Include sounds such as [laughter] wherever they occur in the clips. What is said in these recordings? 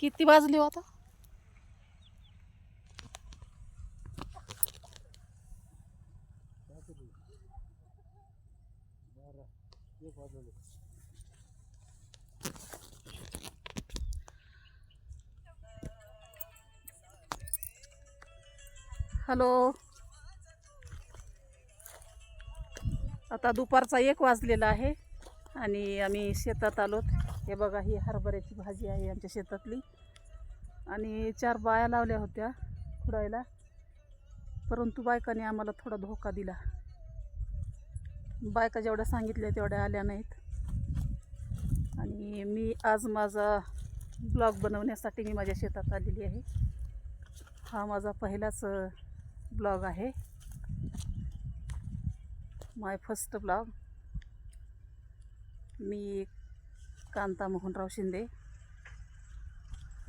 किती वाजले होता हॅलो. आता दुपारचा एक वाजलेला आहे आणि आम्ही शेतात आलोत. हे बघा ही हरभऱ्याची भाजी आहे आमच्या शेतातली. आणि चार बाया लावल्या होत्या खुडायला. परंतु बायकाने आम्हाला थोडा धोका दिला. बायका जेवढ्या सांगितल्या तेवढ्या आल्या नाहीत. आणि मी आज माझा ब्लॉग बनवण्यासाठी मी माझ्या शेतात आलेली आहे. हा माझा पहिलाच ब्लॉग आहे. My first blog. मी कांता मोहनराव शिंदे.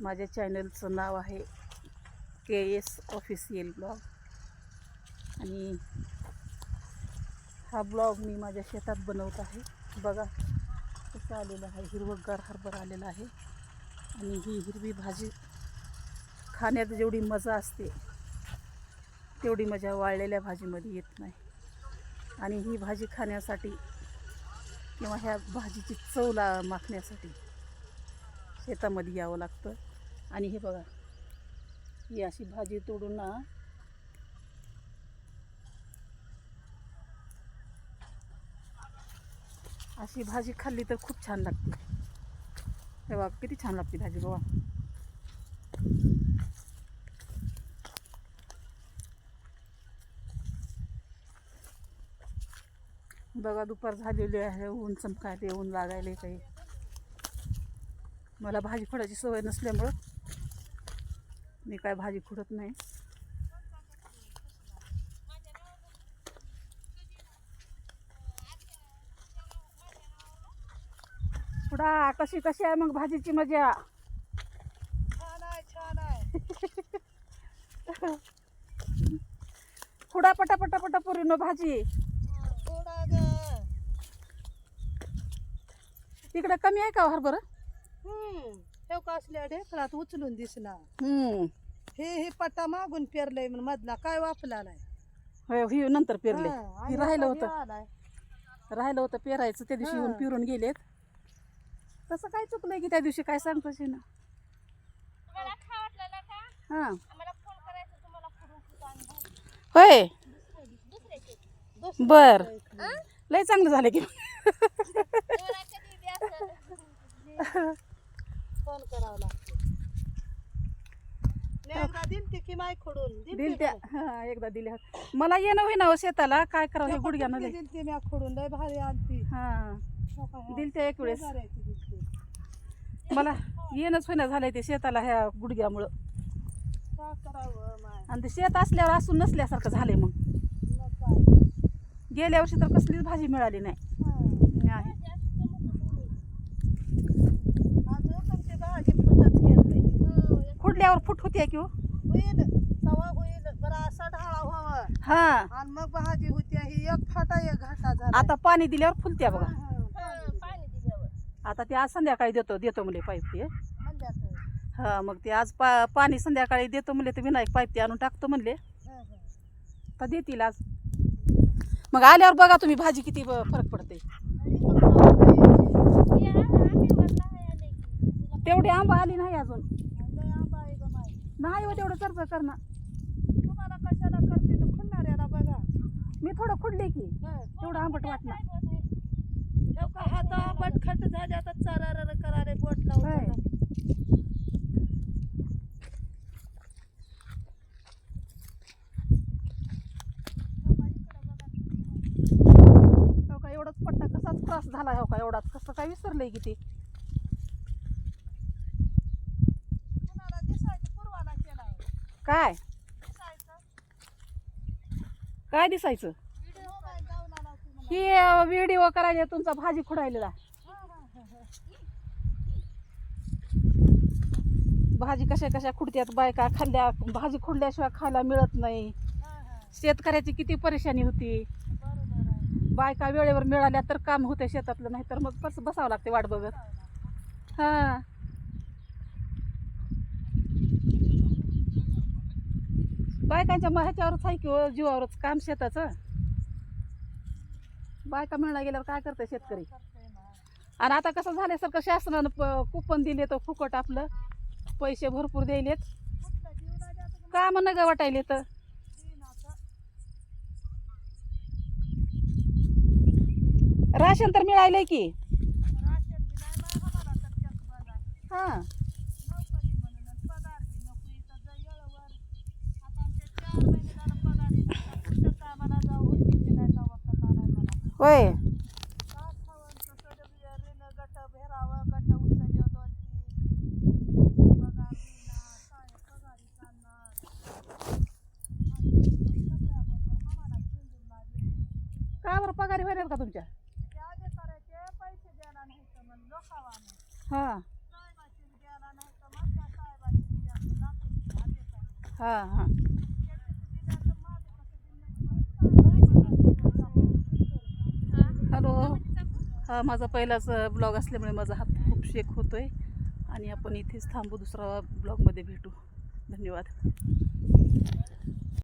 माझ्या चॅनलचं नाव आहे के एस ऑफिशियल ब्लॉग. आणि हा ब्लॉग मी माझ्या शेतात बनवत आहे. बघा कसं आलेलं आहे. हिरवगार हरभर आलेला आहे. आणि ही हिरवी भाजी खाण्यात जेवढी मजा असते तेवढी मजा वाळलेल्या भाजीमध्ये येत नाही. आणि ही भाजी खाण्यासाठी किंवा ह्या भाजीची चव ला माखण्यासाठी शेतामध्ये यावं लागतं. आणि हे बघा ही अशी भाजी तोडून ना अशी भाजी खाल्ली तर खूप छान लागते. हे बघा किती छान लागते भाजी बघा. बघा दुपार झालेली आहे. ऊन चमकायले ऊन लागायले काही मला भाजी खोडायची सवय नसल्यामुळं मी काय भाजी खुडत नाही. खुडा कशी कशी आहे मग भाजीची मजा? छान आहे छान आहे. [laughs] खुडा पटा पटा पुरीनो भाजी थोडा ग तिकडे कमी आहे का हो हरभरा ठेव का असल्या ढेकळात उचलून दिसला हम्म. हे हे पट्टा मागून पेरलंय म्हणून मधला. काय वापला नाही. होय, ही नंतर पेरले. हा, ही आणि राहिलं आता होतं. हे आलाय. राहिलं होतं पेरायचं त्या दिवशी येऊन हा. पिरून गेलेत. तसं काय चुकलंय की त्या दिवशी काय सांगतोस ना. तुम्हाला खा वाटलं का? हा. आम्हाला फोन करायचं तुम्हाला करून सुद्धा आम्ही भाजी- होय. दुसऱ्याचे बर. लय चांगलं झालं की. फोन करावं लागतं. नेमका दिलती की माय खोडून? दिल त्या हा एकदा दिल्या. मला येणं होईना हो शेताला. काय करावं हे गुडघ्यानं लय दिलती मी खोडून. लय भारी आलती हा. दिल त्या एक वेळेस. मला येणंच होईना झालंय ते शेताला ह्या गुडघ्यामुळं. काय करावं माय? आणि ते शेत असल्यावर असून नसल्यासारखं झालंय मग. मग काय? गेल्या वर्षी तर कसलीच भाजी मिळाली नाही हा. नाही. अजून पण ते भाजी फुटच केलंय खुडल्यावर फुट होती की हो? होईल. तवा होईल. बरं असा ढाळा व्हावा. हा. आणि मग भाजी होती ही एक फाटा एक घाटा झाला. आता पाणी दिल्यावर फुलत्या बघा. पाणी दिल्यावर. आता ते आज संध्याकाळी देतो देतो म्हणले पाईप ते. हा मग ते आज पा पाणी संध्याकाळी देतो म्हणले ते विनायक पाईप ते आणून टाकतो म्हणले. तर देतील आज. मग आल्यावर बघा तुम्ही भाजी किती ब- फरक पडते. तेवढी आंबा आली नाही अजून. नाही हो तेवढं चर्चा करणं तुम्हाला कशाला करते तर खुलणाऱ्याला बघा. मी थोडं खुडले की. तेवढं आंबट वाटणार. होत बटखट झाले आता चरार करारे बोट. लावून हो का एवढाच पट्टा कसाच त्रास झाला हो का एवढाच? कसं काय विसरलंय की ते? काय? काय दिसायचं? ही व्हिडिओ करायला तुमचा भाजी खुडायलेला. भाजी कशा कशा खुडत्यात बायका खाल्ल्या भाजी खुडल्याशिवाय खायला मिळत नाही. शेतकऱ्याची किती परेशानी होती. बायका वेळेवर मिळाल्या तर काम होते शेतातलं नाही तर मग बस बसावं लागते वाट बघत. हां. बायकांच्या मग ह्याच्यावरच आहे की जीवावरच काम शेताचं. बायका मिळणार गेल्यावर काय करते शेतकरी? आणि आता कसं झाल्यासारखं शासनानं प- कुपन दिले तर फुकट आपलं. पैसे भरपूर द्यायलेत. का मग नका वाटायले तर राशन तर मिळालंय की. हा. होय. का बरं पगारी होणार का तुमच्या? हां. हां हां. हॅलो. हा माझा पहिलाच ब्लॉग असल्यामुळे माझा हात खूप शेक होतोय. आणि आपण इथेच थांबू दुसरा ब्लॉगमध्ये भेटू. धन्यवाद.